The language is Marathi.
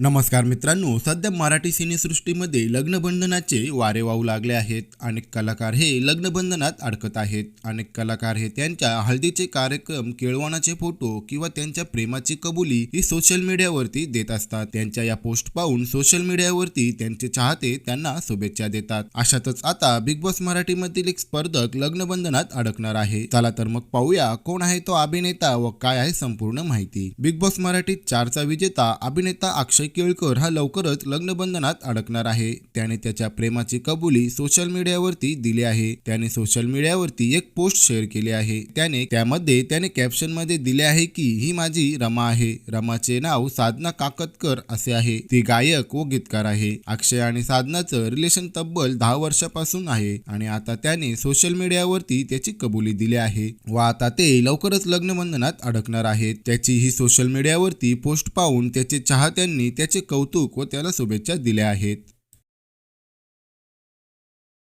नमस्कार मित्रांनो सध्या मराठी सिनेसृष्टीमध्ये लग्नबंधनाचे वारे वाहू लागले आहेत. अनेक कलाकार हे लग्नबंधनात अडकत आहेत. अनेक कलाकार हे त्यांच्या हळदीचे कार्यक्रम केळवणाचे फोटो किंवा त्यांच्या प्रेमाची कबुली ही सोशल मीडियावरती देत असतात. त्यांच्या या पोस्ट पाहून सोशल मीडियावरती त्यांचे चाहते त्यांना शुभेच्छा देतात. अशातच आता बिग बॉस मराठीमधील एक स्पर्धक लग्नबंधनात अडकणार आहे. चला तर मग पाहूया कोण आहे तो अभिनेता व काय आहे संपूर्ण माहिती. बिग बॉस मराठीत चारचा विजेता अभिनेता अक्षय केळकर हा लवकरच लग्नबंधनात अडकणार आहे. त्याने त्याच्या प्रेमाची कबुली सोशल मीडियावरती दिली आहे. त्याने सोशल मीडियावरती एक पोस्ट शेअर केली आहे. त्याने त्यामध्ये त्याने कॅप्शनमध्ये दिले आहे की ही माझी रमा आहे. रमाचे नाव साधना काकतकर असे आहे. ती गायक व गीतकार आहे. अक्षय आणि साधनाचं रिलेशन तब्बल दहा वर्षापासून आहे आणि आता त्याने सोशल मीडियावरती त्याची कबुली दिली आहे. व आता ते लवकरच लग्नबंधनात अडकणार आहेत. त्याची ही सोशल मीडियावरती पोस्ट पाहून त्याचे चाहत्यांनी त्याचे कौतुक व त्याला शुभेच्छा दिल्या आहेत.